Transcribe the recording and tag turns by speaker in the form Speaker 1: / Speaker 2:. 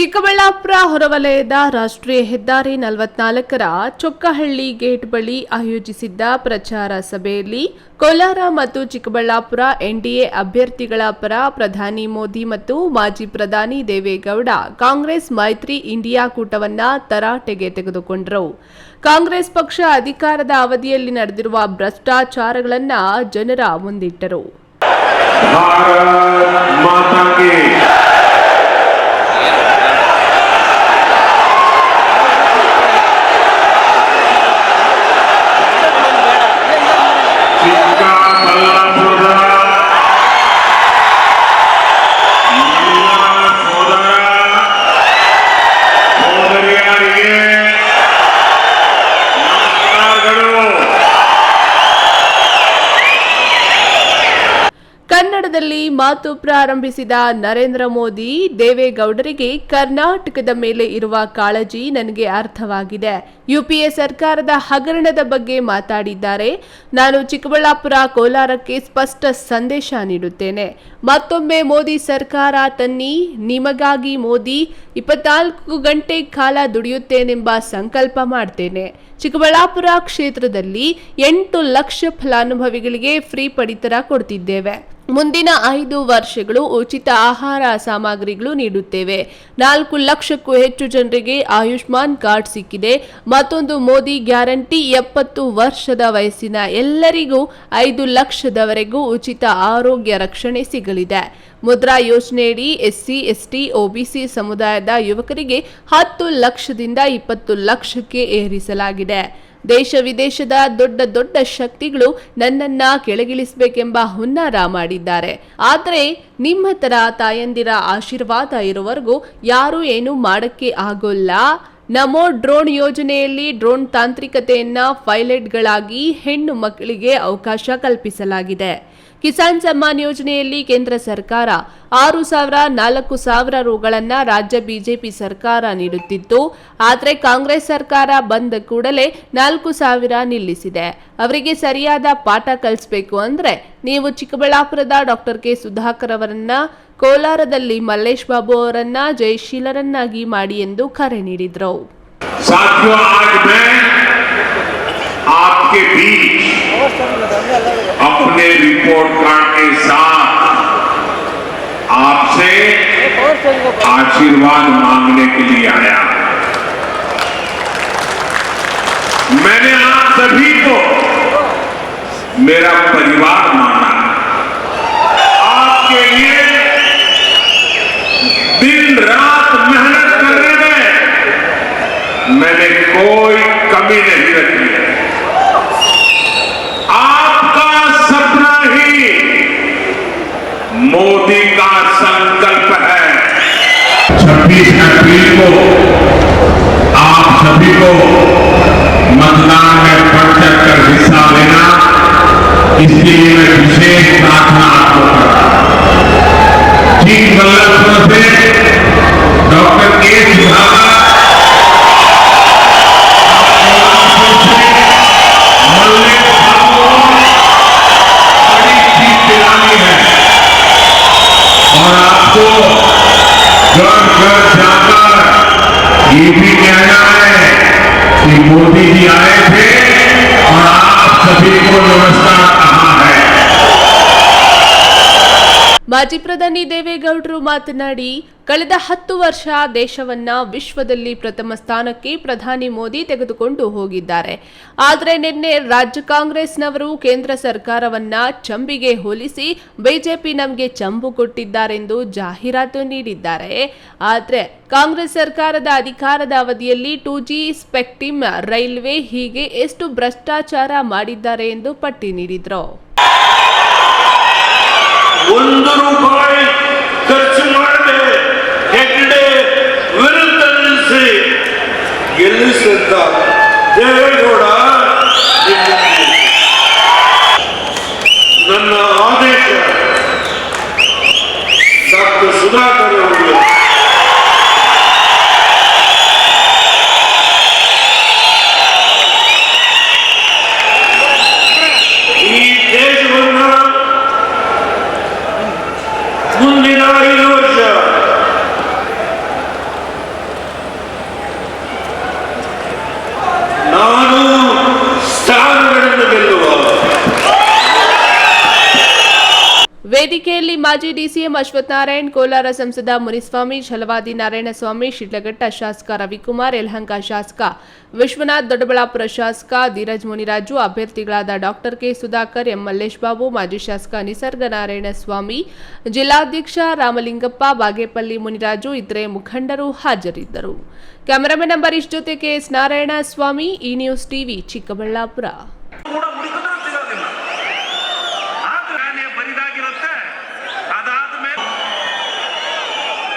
Speaker 1: ಚಿಕ್ಕಬಳ್ಳಾಪುರ ಹೊರವಲಯದ ರಾಷ್ಟ್ರೀಯ ಹೆದ್ದಾರಿ ನಲವತ್ನಾಲ್ಕರ ಚೊಕ್ಕಹಳ್ಳಿ ಗೇಟ್ ಬಳಿ ಆಯೋಜಿಸಿದ್ದ ಪ್ರಚಾರ ಸಭೆಯಲ್ಲಿ ಕೋಲಾರ ಮತ್ತು ಚಿಕ್ಕಬಳ್ಳಾಪುರ ಎನ್ಡಿಎ ಅಭ್ಯರ್ಥಿಗಳ ಪರ ಪ್ರಧಾನಿ ಮೋದಿ ಮತ್ತು ಮಾಜಿ ಪ್ರಧಾನಿ ದೇವೇಗೌಡ ಕಾಂಗ್ರೆಸ್ ಮೈತ್ರಿ ಇಂಡಿಯಾ ಕೂಟವನ್ನ ತರಾಟೆಗೆ ತೆಗೆದುಕೊಂಡರು. ಕಾಂಗ್ರೆಸ್ ಪಕ್ಷ ಅಧಿಕಾರದ ಅವಧಿಯಲ್ಲಿ ನಡೆದಿರುವ ಭ್ರಷ್ಟಾಚಾರಗಳನ್ನು ಜನರ ಮುಂದಿಟ್ಟರು. ಕನ್ನಡದಲ್ಲಿ ಮಾತು ಪ್ರಾರಂಭಿಸಿದ ನರೇಂದ್ರ ಮೋದಿ, ದೇವೇಗೌಡರಿಗೆ ಕರ್ನಾಟಕದ ಮೇಲೆ ಇರುವ ಕಾಳಜಿ ನನಗೆ ಅರ್ಥವಾಗಿದೆ. ಯುಪಿಎ ಸರ್ಕಾರದ ಹಗರಣದ ಬಗ್ಗೆ ಮಾತಾಡಿದ್ದಾರೆ. ನಾನು ಚಿಕ್ಕಬಳ್ಳಾಪುರ, ಕೋಲಾರಕ್ಕೆ ಸ್ಪಷ್ಟ ಸಂದೇಶ ನೀಡುತ್ತೇನೆ. ಮತ್ತೊಮ್ಮೆ ಮೋದಿ ಸರ್ಕಾರ ತನ್ನಿ, ನಿಮಗಾಗಿ ಮೋದಿ, ಇಪ್ಪತ್ನಾಲ್ಕು ಗಂಟೆ ಕಾಲ ದುಡಿಯುತ್ತೇನೆಂಬ ಸಂಕಲ್ಪ ಮಾಡ್ತೇನೆ. ಚಿಕ್ಕಬಳ್ಳಾಪುರ ಕ್ಷೇತ್ರದಲ್ಲಿ ಎಂಟು ಲಕ್ಷ ಫಲಾನುಭವಿಗಳಿಗೆ ಫ್ರೀ ಪಡಿತರ ಕೊಡ್ತಿದ್ದೇವೆ. ಮುಂದಿನ ಐದು ವರ್ಷಗಳು ಉಚಿತ ಆಹಾರ ಸಾಮಗ್ರಿಗಳು ನೀಡುತ್ತೇವೆ. ನಾಲ್ಕು ಲಕ್ಷಕ್ಕೂ ಹೆಚ್ಚು ಜನರಿಗೆ ಆಯುಷ್ಮಾನ್ ಕಾರ್ಡ್ ಸಿಕ್ಕಿದೆ. ಮತ್ತೊಂದು ಮೋದಿ ಗ್ಯಾರಂಟಿ ಎಪ್ಪತ್ತು ವರ್ಷದ ವಯಸ್ಸಿನ ಎಲ್ಲರಿಗೂ ಐದು ಲಕ್ಷದವರೆಗೂ ಉಚಿತ ಆರೋಗ್ಯ ರಕ್ಷಣೆ ಸಿಗಲಿದೆ. ಮುದ್ರಾ ಯೋಜನೆಯಡಿ ಎಸ್ಸಿ, ಎಸ್ಟಿ, ಒಬಿಸಿ ಸಮುದಾಯದ ಯುವಕರಿಗೆ ಹತ್ತು ಲಕ್ಷದಿಂದ ಇಪ್ಪತ್ತು ಲಕ್ಷಕ್ಕೆ ಏರಿಸಲಾಗಿದೆ. ದೇಶ ವಿದೇಶದ ದೊಡ್ಡ ದೊಡ್ಡ ಶಕ್ತಿಗಳು ನನ್ನನ್ನ ಕೆಳಗಿಳಿಸಬೇಕೆಂಬ ಹುನ್ನಾರ ಮಾಡಿದ್ದಾರೆ. ಆದರೆ ನಿಮ್ಮ ತರ ತಾಯಂದಿರ ಆಶೀರ್ವಾದ ಇರುವವರೆಗೂ ಯಾರು ಏನು ಮಾಡಕ್ಕೆ ಆಗೋಲ್ಲ. ನಮೋ ಡ್ರೋನ್ ಯೋಜನೆಯಲ್ಲಿ ಡ್ರೋನ್ ತಾಂತ್ರಿಕತೆಯನ್ನ, ಪೈಲಟ್ಗಳಾಗಿ ಹೆಣ್ಣು ಮಕ್ಕಳಿಗೆ ಅವಕಾಶ ಕಲ್ಪಿಸಲಾಗಿದೆ. ಕಿಸಾನ್ ಸಮ್ಮಾನ್ ಯೋಜನೆಯಲ್ಲಿ ಕೇಂದ್ರ ಸರ್ಕಾರ ಆರು ಸಾವಿರ ನಾಲ್ಕು ಸಾವಿರ ರುಗಳನ್ನ ರಾಜ್ಯ ಬಿಜೆಪಿ ಸರ್ಕಾರ ನೀಡುತ್ತಿತ್ತು. ಆದರೆ ಕಾಂಗ್ರೆಸ್ ಸರ್ಕಾರ ಬಂದ ಕೂಡಲೇ ನಾಲ್ಕು ಸಾವಿರ ನಿಲ್ಲಿಸಿದೆ. ಅವರಿಗೆ ಸರಿಯಾದ ಪಾಠ ಕಲಿಸಬೇಕು ಅಂದ್ರೆ ನೀವು ಚಿಕ್ಕಬಳ್ಳಾಪುರದ ಡಾಕ್ಟರ್ ಕೆ ಸುಧಾಕರ್ ಅವರನ್ನ, ಕೋಲಾರದಲ್ಲಿ ಮಲ್ಲೇಶ್ ಬಾಬು ಅವರನ್ನ, ಜಯಶೀಲರನ್ನಾಗಿ ಮಾಡಿ ಎಂದು ಕರೆ ನೀಡಿದ್ರು.
Speaker 2: रिपोर्ट कार्ड के साथ आपसे आशीर्वाद मांगने के लिए आया। मैंने आप सभी को मेरा परिवार माना। आपके लिए दिन रात मेहनत करने में मैंने कोई कमी नहीं रखी है आपका सपना ही मोदी का संकल्प है 26 अप्रैल को आप सभी को मतदान में बढ़ चढ़ कर हिस्सा लेना इसके लिए मैं विशेष प्रार्थना आपको करता हूँ ठीक बल्लभपुर से डॉक्टर के सुधाकर है और आपको घर घर जाकर ये भी कहना है। कि मोदी जी आए थे और आप सभी को नमस्कार।
Speaker 1: ಮಾಜಿ ಪ್ರಧಾನಿ ದೇವೇಗೌಡರು ಮಾತನಾಡಿ, ಕಳೆದ ಹತ್ತು ವರ್ಷ ದೇಶವನ್ನ ವಿಶ್ವದಲ್ಲಿ ಪ್ರಥಮ ಸ್ಥಾನಕ್ಕೆ ಪ್ರಧಾನಿ ಮೋದಿ ತೆಗೆದುಕೊಂಡು ಹೋಗಿದ್ದಾರೆ. ಆದರೆ ನಿನ್ನೆ ರಾಜ್ಯ ಕಾಂಗ್ರೆಸ್ನವರು ಕೇಂದ್ರ ಸರ್ಕಾರವನ್ನ ಚಂಬಿಗೆ ಹೋಲಿಸಿ ಬಿಜೆಪಿ ನಮಗೆ ಚಂಬು ಕೊಟ್ಟಿದ್ದಾರೆಂದು ಜಾಹೀರಾತು ನೀಡಿದ್ದಾರೆ. ಆದರೆ ಕಾಂಗ್ರೆಸ್ ಸರ್ಕಾರದ ಅಧಿಕಾರದ ಅವಧಿಯಲ್ಲಿ ಟೂ ಜಿ ಸ್ಪೆಕ್ಟಿಮ್ ರೈಲ್ವೆ ಹೀಗೆ ಎಷ್ಟು ಭ್ರಷ್ಟಾಚಾರ ಮಾಡಿದ್ದಾರೆ ಎಂದು ಪಟ್ಟಿ ನೀಡಿದ್ರು.
Speaker 3: ರೂಪಾಯಿ ಖರ್ಚು ಮಾಡದೆ ಹೆಗ್ಡೆ ವಿರುದ್ಧ ನಿಲ್ಲಿಸಿ ಗೆಲ್ಲಿಸಿದ್ದ
Speaker 1: ವೇದಿಕೆಯಲ್ಲಿ ಮಾಜಿ ಡಿಸಿಎಂ ಅಶ್ವಥ್ ನಾರಾಯಣ್, ಕೋಲಾರ ಸಂಸದ ಮುನಿಸ್ವಾಮಿ, ಛಲವಾದಿ ನಾರಾಯಣಸ್ವಾಮಿ, ಶಿಡ್ಲಘಟ್ಟ ಶಾಸಕ ರವಿಕುಮಾರ್, ಯಲಹಂಕ ಶಾಸಕ ವಿಶ್ವನಾಥ್, ದೊಡ್ಡಬಳ್ಳಾಪುರ ಶಾಸಕ Dheeraj Muniraju, ಅಭ್ಯರ್ಥಿಗಳಾದ doctor K Sudhakar, M Mallesh Babu, ಮಾಜಿ ಶಾಸಕ ನಿಸರ್ಗ ನಾರಾಯಣಸ್ವಾಮಿ, ಜಿಲ್ಲಾಧ್ಯಕ್ಷ ರಾಮಲಿಂಗಪ್ಪ, ಬಾಗೇಪಲ್ಲಿ ಮುನಿರಾಜು, ಇತರೆ ಮುಖಂಡರು ಹಾಜರಿದ್ದರು. ಕ್ಯಾಮರಾಮನ್ ಅಂಬರೀಶ್ ಜೊತೆ ಕೆಎಸ್ ನಾರಾಯಣಸ್ವಾಮಿ ಈ ನ್ಯೂಸ್ ಟಿವಿ ಚಿಕ್ಕಬಳ್ಳಾಪುರ.